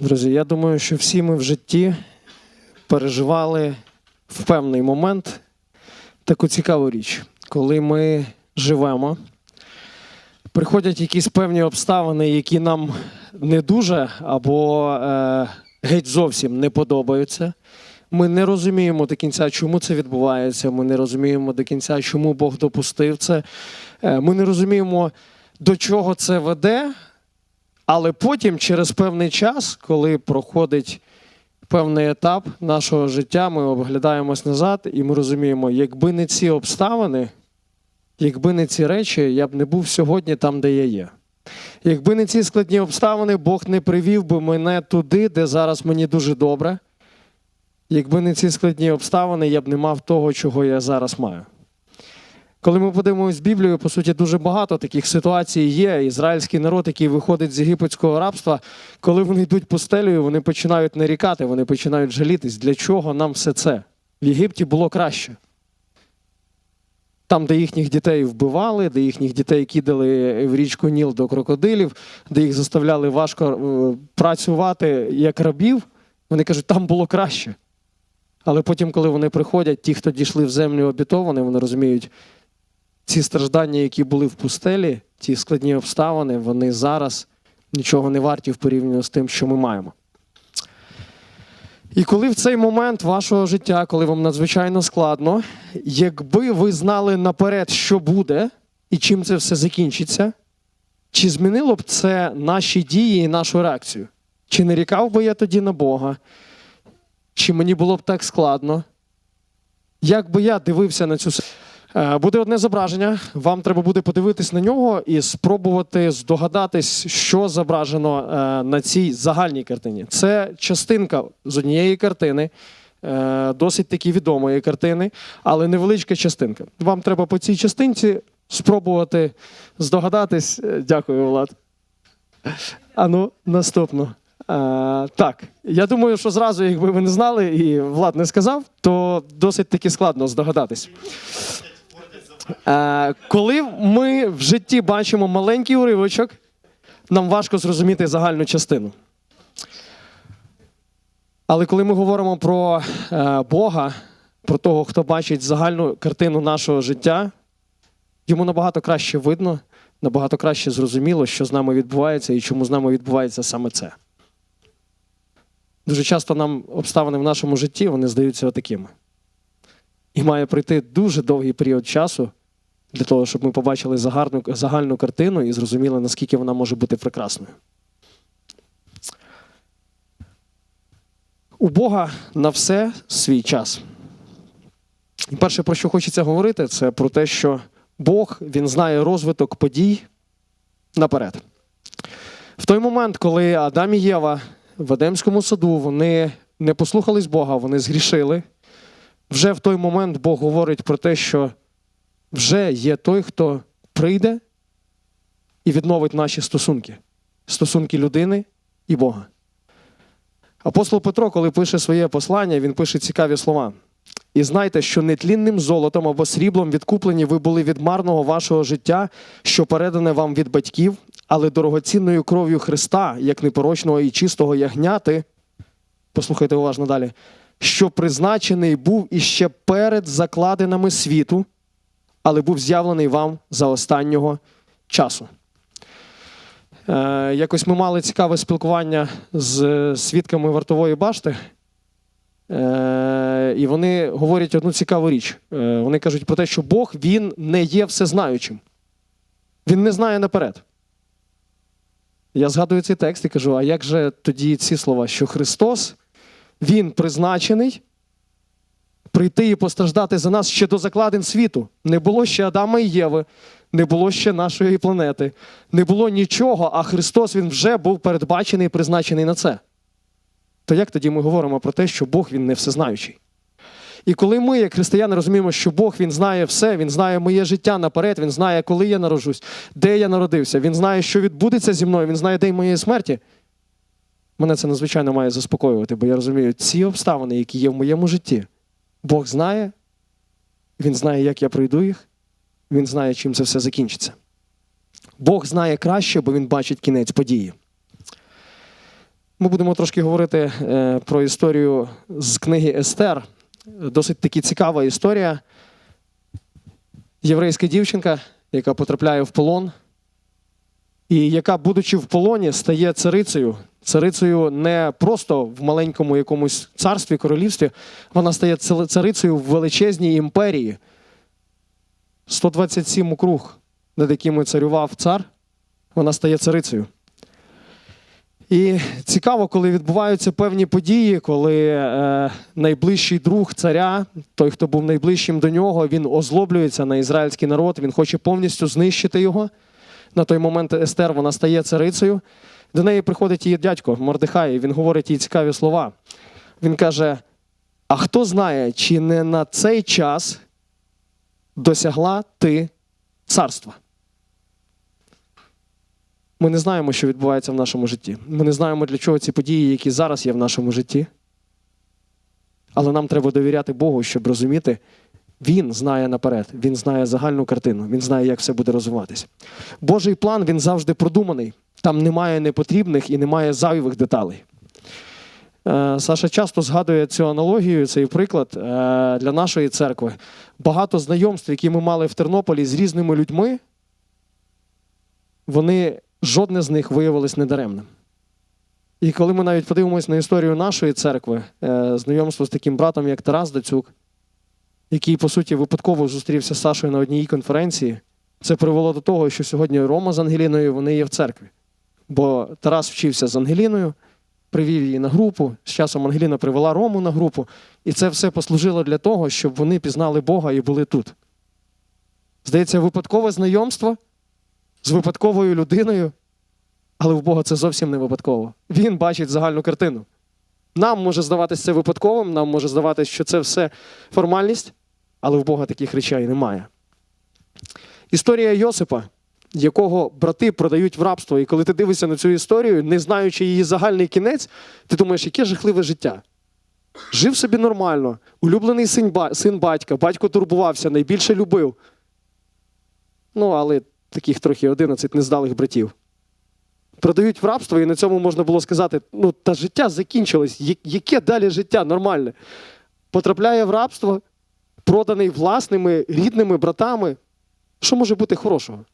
Друзі, я думаю, що всі ми в житті переживали в певний момент таку цікаву річ, коли ми живемо, приходять якісь певні обставини, які нам не дуже або е, геть зовсім не подобаються. Ми не розуміємо до кінця, чому це відбувається. Ми не розуміємо до кінця, чому Бог допустив це. Е, Ми не розуміємо, до чого це веде. Але потім, через певний час, коли проходить певний етап нашого життя, ми оглядаємось назад і ми розуміємо, якби не ці обставини, якби не ці речі, я б не був сьогодні там, де я є. Якби не ці складні обставини, Бог не привів би мене туди, де зараз мені дуже добре. Якби не ці складні обставини, я б не мав того, чого я зараз маю. Коли ми подивимося Біблію, по суті, дуже багато таких ситуацій є. Ізраїльський народ, який виходить з єгипетського рабства, коли вони йдуть пустелею, вони починають нарікати, вони починають жалітись. Для чого нам все це? В Єгипті було краще. Там, де їхніх дітей вбивали, де їхніх дітей кидали в річку Ніл до крокодилів, де їх заставляли важко е, працювати як рабів, вони кажуть, там було краще. Але потім, коли вони приходять, ті, хто дійшли в землю обітовану, вони розуміють, ці страждання, які були в пустелі, ті складні обставини, вони зараз нічого не варті в порівнянні з тим, що ми маємо. І коли в цей момент вашого життя, коли вам надзвичайно складно, якби ви знали наперед, що буде і чим це все закінчиться, чи змінило б це наші дії і нашу реакцію? Чи не рікав би я тоді на Бога? Чи мені було б так складно? Як би я дивився на цю с- Е, Буде одне зображення. Вам треба буде подивитись на нього і спробувати здогадатись, що зображено е, на цій загальній картині. Це частинка з однієї картини, е, досить таки відомої картини, але невеличка частинка. Вам треба по цій частинці спробувати здогадатись. Е, Дякую, Влад. Ану, наступну. Е, так, я думаю, що зразу, якби ви не знали і Влад не сказав, то досить таки складно здогадатись. Е, коли ми в житті бачимо маленький уривочок, нам важко зрозуміти загальну частину. Але коли ми говоримо про е, Бога, про того, хто бачить загальну картину нашого життя, йому набагато краще видно, набагато краще зрозуміло, що з нами відбувається і чому з нами відбувається саме це. Дуже часто нам обставини в нашому житті вони здаються отакими. І має пройти дуже довгий період часу для того, щоб ми побачили загарну, загальну картину і зрозуміли, наскільки вона може бути прекрасною. У Бога на все свій час. І перше, про що хочеться говорити, це про те, що Бог він знає розвиток подій наперед. В той момент, коли Адам і Єва в Едемському саду вони не послухались Бога, вони згрішили. Вже в той момент Бог говорить про те, що вже є той, хто прийде і відновить наші стосунки, стосунки людини і Бога. Апостол Петро, коли пише своє послання, він пише цікаві слова. І знайте, що нетлінним золотом або сріблом відкуплені ви були від марного вашого життя, що передане вам від батьків, але дорогоцінною кров'ю Христа, як непорочного і чистого ягняти. Послухайте уважно далі. Що призначений був іще перед закладинами світу, але був з'явлений вам за останнього часу. Е, якось ми мали цікаве спілкування з свідками вартової башти. Е, і вони говорять одну цікаву річ. Е, вони кажуть про те, що Бог він не є всезнаючим. Він не знає наперед. Я згадую цей текст і кажу: а як же тоді ці слова, що Христос, Він призначений прийти і постраждати за нас ще до закладин світу. Не було ще Адама і Єви, не було ще нашої планети, не було нічого, а Христос Він вже був передбачений і призначений на це. То як тоді ми говоримо про те, що Бог Він не всезнаючий? І коли ми, як християни, розуміємо, що Бог Він знає все, Він знає моє життя наперед, Він знає, коли я народжусь, де я народився, Він знає, що відбудеться зі мною, Він знає день моєї смерті. Мене це надзвичайно має заспокоювати, бо я розумію, ці обставини, які є в моєму житті, Бог знає, Він знає, як я пройду їх, Він знає, чим це все закінчиться. Бог знає краще, бо Він бачить кінець події. Ми будемо трошки говорити е, про історію з книги Естер. Досить таки цікава історія. Єврейська дівчинка, яка потрапляє в полон, і яка, будучи в полоні, стає царицею. Царицею не просто в маленькому якомусь царстві, королівстві, вона стає царицею в величезній імперії. 127 округ, над якими царював цар, вона стає царицею. І цікаво, коли відбуваються певні події, коли е, найближчий друг царя, той, хто був найближчим до нього, він озлоблюється на ізраїльський народ, він хоче повністю знищити його. На той момент Естер вона стає царицею. До неї приходить її дядько Мордехай, і він говорить їй цікаві слова. Він каже: А хто знає, чи не на цей час досягла ти царства? Ми не знаємо, що відбувається в нашому житті. Ми не знаємо, для чого ці події, які зараз є в нашому житті. Але нам треба довіряти Богу, щоб розуміти, Він знає наперед, Він знає загальну картину, Він знає, як все буде розвиватися. Божий план він завжди продуманий. Там немає непотрібних і немає зайвих деталей. Е, Саша часто згадує цю аналогію, цей приклад е, для нашої церкви. Багато знайомств, які ми мали в Тернополі з різними людьми, вони жодне з них виявилось недаремним. І коли ми навіть подивимось на історію нашої церкви, е, знайомство з таким братом, як Тарас Дацюк, який, по суті, випадково зустрівся з Сашою на одній конференції, це привело до того, що сьогодні Рома з Ангеліною вони є в церкві. Бо Тарас вчився з Ангеліною, привів її на групу. З часом Ангеліна привела Рому на групу, і це все послужило для того, щоб вони пізнали Бога і були тут. Здається, випадкове знайомство з випадковою людиною, але в Бога це зовсім не випадково. Він бачить загальну картину. Нам може здаватися це випадковим, нам може здаватися, що це все формальність, але в Бога таких речей немає. Історія Йосипа, якого брати продають в рабство, і коли ти дивишся на цю історію, не знаючи її загальний кінець, ти думаєш, яке жахливе життя. Жив собі нормально, улюблений син, син батька, батько турбувався, найбільше любив. Ну, але таких трохи 11 нездалих братів. Продають в рабство, і на цьому можна було сказати: ну, та життя закінчилось. Яке далі життя нормальне? Потрапляє в рабство, проданий власними рідними братами. Що може бути хорошого?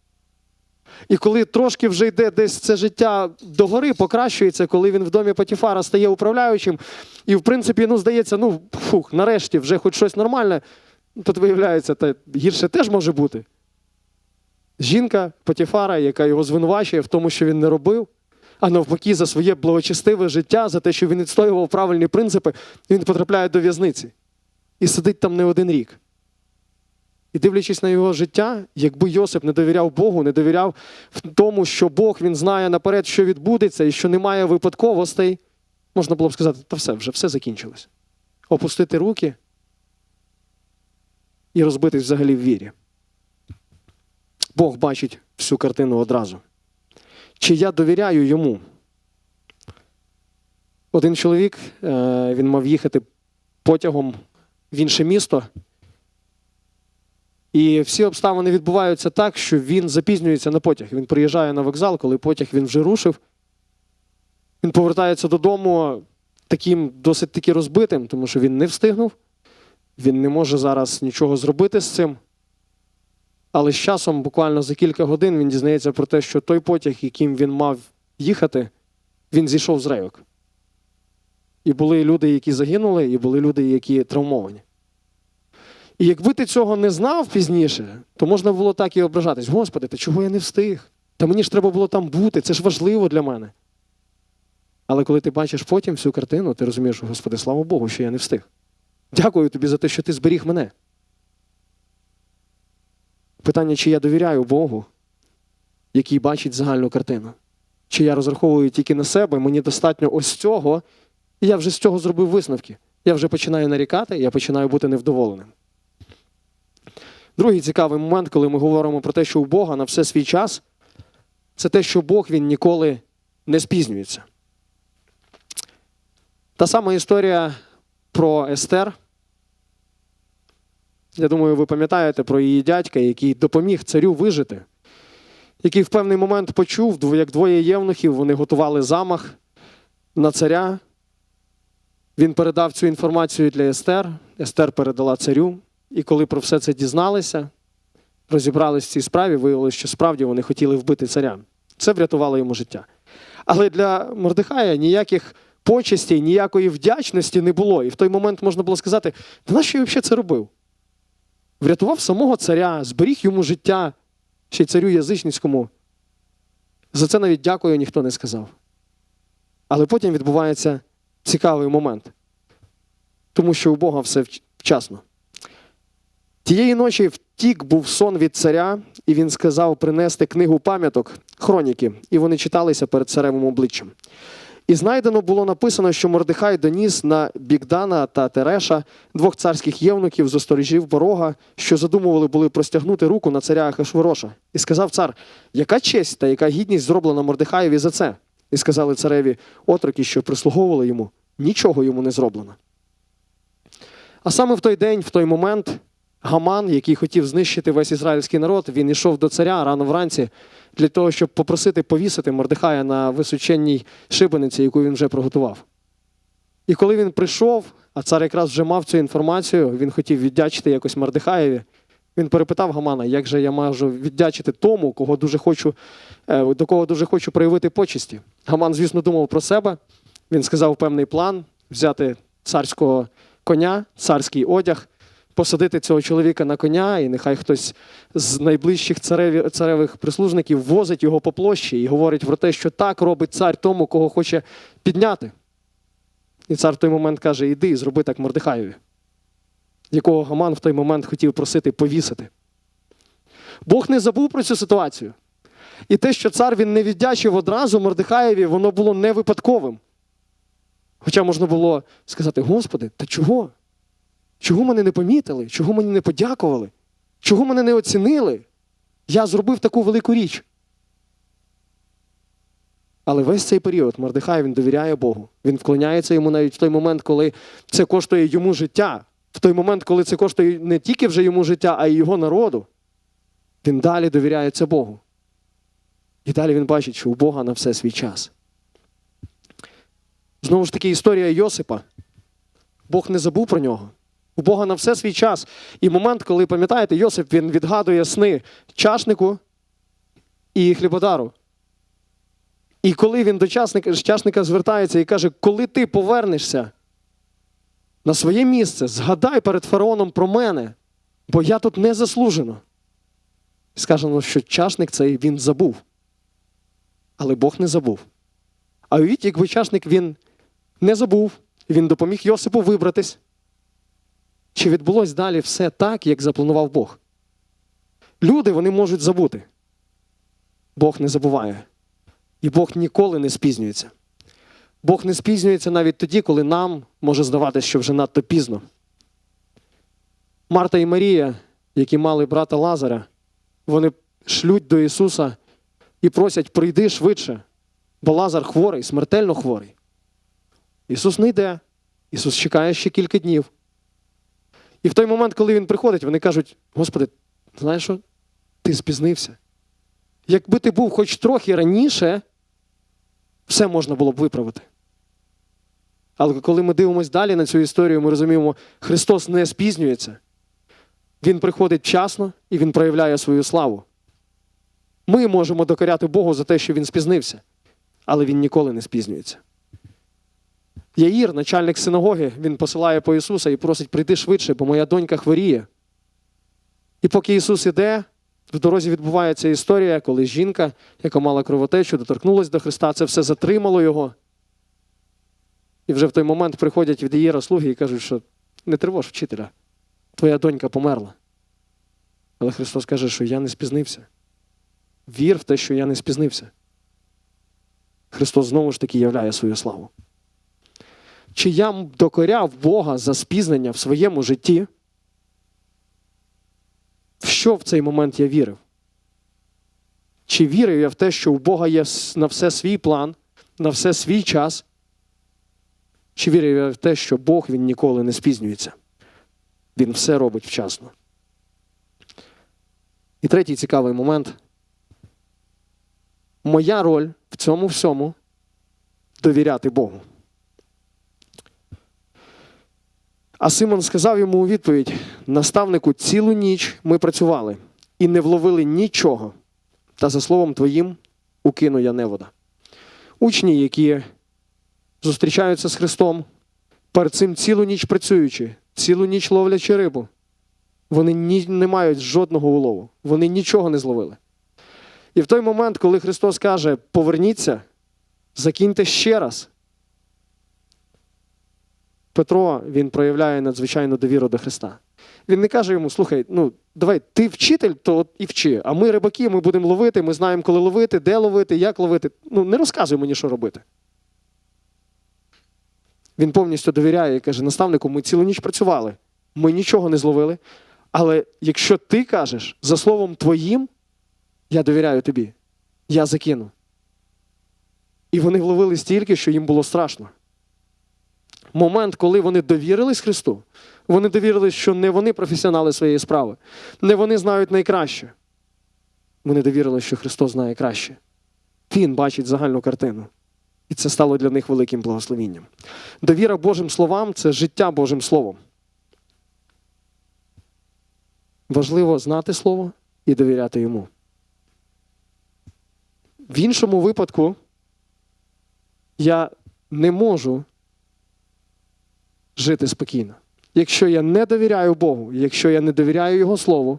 І коли трошки вже йде десь це життя догори, покращується, коли він в домі Патіфара стає управляючим, і, в принципі, ну, здається, ну, фух, нарешті вже хоч щось нормальне, тут виявляється, та гірше теж може бути. Жінка Потіфара, яка його звинувачує в тому, що він не робив, а навпаки, за своє благочестиве життя, за те, що він відстоював правильні принципи, він потрапляє до в'язниці і сидить там не один рік. І дивлячись на його життя, якби Йосип не довіряв Богу, не довіряв в тому, що Бог він знає наперед, що відбудеться, і що немає випадковостей, можна було б сказати, та все, вже все закінчилось. Опустити руки і розбитись взагалі в вірі. Бог бачить всю картину одразу. Чи я довіряю йому? Один чоловік е, він мав їхати потягом в інше місто. І всі обставини відбуваються так, що він запізнюється на потяг. Він приїжджає на вокзал, коли потяг він вже рушив. Він повертається додому таким досить таки розбитим, тому що він не встигнув. Він не може зараз нічого зробити з цим. Але з часом, буквально за кілька годин, він дізнається про те, що той потяг, яким він мав їхати, він зійшов з рейок. І були люди, які загинули, і були люди, які травмовані. І якби ти цього не знав пізніше, то можна було так і ображатись. Господи, та чого я не встиг? Та мені ж треба було там бути, це ж важливо для мене. Але коли ти бачиш потім всю картину, ти розумієш, Господи, слава Богу, що я не встиг. Дякую тобі за те, що ти зберіг мене. Питання, чи я довіряю Богу, який бачить загальну картину. Чи я розраховую тільки на себе, мені достатньо ось цього, і я вже з цього зробив висновки. Я вже починаю нарікати, я починаю бути невдоволеним. Другий цікавий момент, коли ми говоримо про те, що у Бога на все свій час, це те, що Бог він ніколи не спізнюється. Та сама історія про Естер. Я думаю, ви пам'ятаєте про її дядька, який допоміг царю вижити, який в певний момент почув, як двоє євнухів вони готували замах на царя. Він передав цю інформацію для Естер. Естер передала царю. І коли про все це дізналися, розібрались в цій справі, виявилося, що справді вони хотіли вбити царя. Це врятувало йому життя. Але для Мордехая ніяких почестей, ніякої вдячності не було. І в той момент можна було сказати: та нащо я взагалі це робив? Врятував самого царя, зберіг йому життя, ще й царю язичницькому. За це навіть дякую ніхто не сказав. Але потім відбувається цікавий момент, тому що у Бога все вчасно. Тієї ночі втік був сон від царя, і він сказав принести книгу пам'яток, хроніки, і вони читалися перед царевим обличчям. І знайдено було написано, що Мордехай доніс на Бігдана та Тереша двох царських євнуків з осторожів порога, що задумували були простягнути руку на царя Ахашвороша. І сказав цар: яка честь та яка гідність зроблена Мордехаєві за це? І сказали цареві отроки, що прислуговували йому, нічого йому не зроблено. А саме в той день, в той момент, Гаман, який хотів знищити весь ізраїльський народ, він йшов до царя рано вранці для того, щоб попросити повісити Мордехая на височенній шибениці, яку він вже приготував. І коли він прийшов, а цар якраз вже мав цю інформацію, він хотів віддячити якось Мордехаєві. Він перепитав Гамана, як же я можу віддячити тому, кого дуже хочу, е, до кого дуже хочу проявити почесті. Гаман, звісно, думав про себе. Він сказав певний план взяти царського коня, царський одяг, посадити цього чоловіка на коня, і нехай хтось з найближчих цареві, царевих прислужників возить його по площі і говорить про те, що так робить цар тому, кого хоче підняти. І цар в той момент каже: Іди зроби так Мордехаєві, якого Гаман в той момент хотів просити повісити. Бог не забув про цю ситуацію. І те, що цар він не віддячив одразу Мордехаєві, воно було не випадковим. Хоча можна було сказати: Господи, та чого? Чого мене не помітили? Чого мені не подякували? Чого мене не оцінили? Я зробив таку велику річ. Але весь цей період Мордехай він довіряє Богу. Він вклоняється йому навіть в той момент, коли це коштує йому життя. В той момент, коли це коштує не тільки вже йому життя, а й його народу. Він далі довіряється Богу. І далі він бачить, що у Бога на все свій час. Знову ж таки, історія Йосипа. Бог не забув про нього. У Бога на все свій час. І момент, коли, пам'ятаєте, Йосип він відгадує сни чашнику і хлібодару. І коли він до часника, чашника звертається і каже, коли ти повернешся на своє місце, згадай перед фараоном про мене, бо я тут не заслужено. Сказано, що чашник цей він забув. Але Бог не забув. А уявіть, якби чашник він не забув, він допоміг Йосипу вибратись. Чи відбулось далі все так, як запланував Бог? Люди вони можуть забути. Бог не забуває. І Бог ніколи не спізнюється. Бог не спізнюється навіть тоді, коли нам може здаватися, що вже надто пізно. Марта і Марія, які мали брата Лазаря, вони шлють до Ісуса і просять, прийди швидше, бо Лазар хворий, смертельно хворий. Ісус не йде. Ісус чекає ще кілька днів. І в той момент, коли він приходить, вони кажуть: Господи, знаєш що? Ти спізнився. Якби ти був хоч трохи раніше, все можна було б виправити. Але коли ми дивимося далі на цю історію, ми розуміємо, Христос не спізнюється. Він приходить вчасно і Він проявляє свою славу. Ми можемо докоряти Богу за те, що він спізнився, але він ніколи не спізнюється. Яїр, начальник синагоги, він посилає по Ісуса і просить прийти швидше, бо моя донька хворіє. І поки Ісус іде, в дорозі відбувається історія, коли жінка, яка мала кровотечу, доторкнулася до Христа, це все затримало його. І вже в той момент приходять від Яїра слуги і кажуть, що не тривож вчителя, твоя донька померла. Але Христос каже, що я не спізнився. Вір в те, що я не спізнився. Христос знову ж таки являє свою славу. Чи я докоряв Бога за спізнення в своєму житті? В що в цей момент я вірив? Чи вірив я в те, що у Бога є на все свій план, на все свій час? Чи вірив я в те, що Бог він ніколи не спізнюється? Він все робить вчасно. І третій цікавий момент. Моя роль в цьому всьому довіряти Богу. А Симон сказав йому у відповідь: наставнику, цілу ніч ми працювали і не вловили нічого. Та за словом твоїм укину я невода. Учні, які зустрічаються з Христом, перед цим цілу ніч працюючи, цілу ніч ловлячи рибу, вони ні, не мають жодного улову, вони нічого не зловили. І в той момент, коли Христос каже, поверніться, закиньте ще раз. Петро він проявляє надзвичайну довіру до Христа. Він не каже йому: слухай, ну давай, ти вчитель, то от і вчи. А ми рибаки, ми будемо ловити, ми знаємо, коли ловити, де ловити, як ловити. Ну, не розказуй мені, що робити. Він повністю довіряє і каже: наставнику, ми цілу ніч працювали, ми нічого не зловили. Але якщо ти кажеш за словом твоїм, я довіряю тобі, я закину. І вони вловили стільки, що їм було страшно. Момент, коли вони довірились Христу, вони довірились, що не вони професіонали своєї справи, не вони знають найкраще. Вони довірились, що Христос знає краще. Він бачить загальну картину. І це стало для них великим благословінням. Довіра Божим словам це життя Божим Словом. Важливо знати Слово і довіряти йому. В іншому випадку я не можу жити спокійно. Якщо я не довіряю Богу, якщо я не довіряю Його Слову,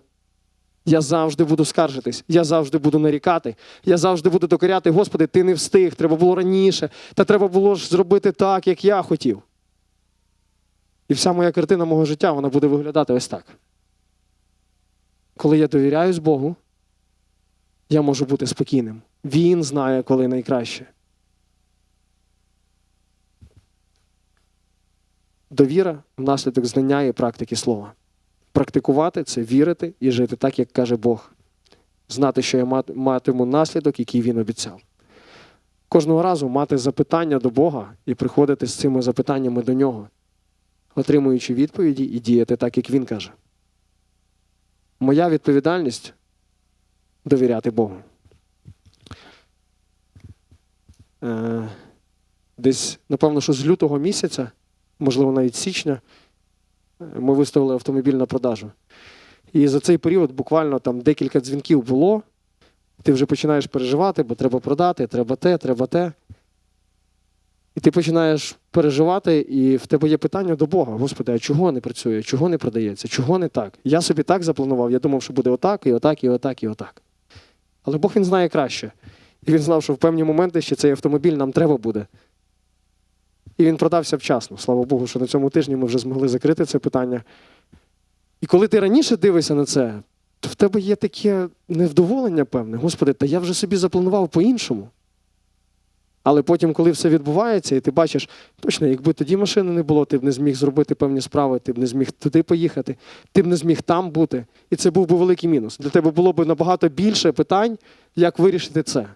я завжди буду скаржитись, я завжди буду нарікати, я завжди буду докоряти, Господи, ти не встиг, треба було раніше, та треба було ж зробити так, як я хотів. І вся моя картина мого життя вона буде виглядати ось так. Коли я довіряюсь Богу, я можу бути спокійним. Він знає, коли найкраще. Довіра внаслідок знання і практики слова. Практикувати це вірити і жити так, як каже Бог. Знати, що я матиму наслідок, який він обіцяв. Кожного разу мати запитання до Бога і приходити з цими запитаннями до нього, отримуючи відповіді і діяти так, як він каже. Моя відповідальність довіряти Богу. Е, Десь, напевно, що з лютого місяця, можливо, навіть січня, е, ми виставили автомобіль на продажу. І за цей період буквально там декілька дзвінків було. Ти вже починаєш переживати, бо треба продати, треба те, треба те. І ти починаєш переживати, і в тебе є питання до Бога: Господи, а чого не працює, чого не продається, чого не так? Я собі так запланував, я думав, що буде отак, і отак, і отак, і отак. Але Бог він знає краще. І він знав, що в певні моменти ще цей автомобіль нам треба буде. І він продався вчасно. Слава Богу, що на цьому тижні ми вже змогли закрити це питання. І коли ти раніше дивишся на це, то в тебе є таке невдоволення певне. Господи, та я вже собі запланував по-іншому. Але потім, коли все відбувається, і ти бачиш, точно, якби тоді машини не було, ти б не зміг зробити певні справи, ти б не зміг туди поїхати, ти б не зміг там бути. І це був би великий мінус. Для тебе було б набагато більше питань, як вирішити це.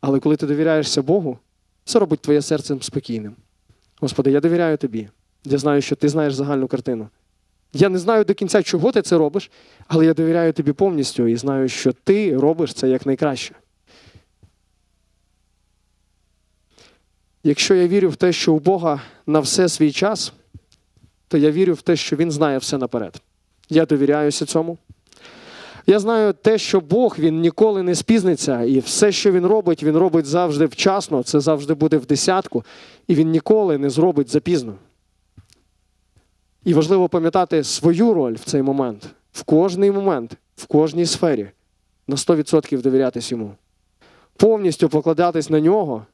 Але коли ти довіряєшся Богу, це робить твоє серце спокійним. Господи, я довіряю тобі. Я знаю, що ти знаєш загальну картину. Я не знаю до кінця, чого ти це робиш, але я довіряю тобі повністю і знаю, що ти робиш це якнайкраще. Якщо я вірю в те, що у Бога на все свій час, то я вірю в те, що Він знає все наперед. Я довіряюся цьому. Я знаю те, що Бог він ніколи не спізниться, і все, що він робить, він робить завжди вчасно, це завжди буде в десятку, і він ніколи не зробить запізно. І важливо пам'ятати свою роль в цей момент, в кожний момент, в кожній сфері, на 100% довірятись йому. Повністю покладатись на нього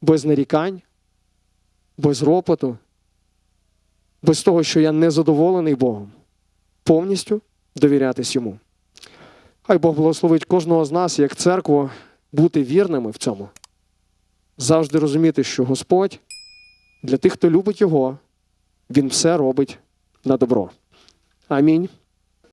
без нарікань, без ропоту, без того, що я не задоволений Богом. Повністю довірятись йому. Хай Бог благословить кожного з нас, як церкву, бути вірними в цьому. Завжди розуміти, що Господь для тих, хто любить Його, Він все робить на добро. Амінь.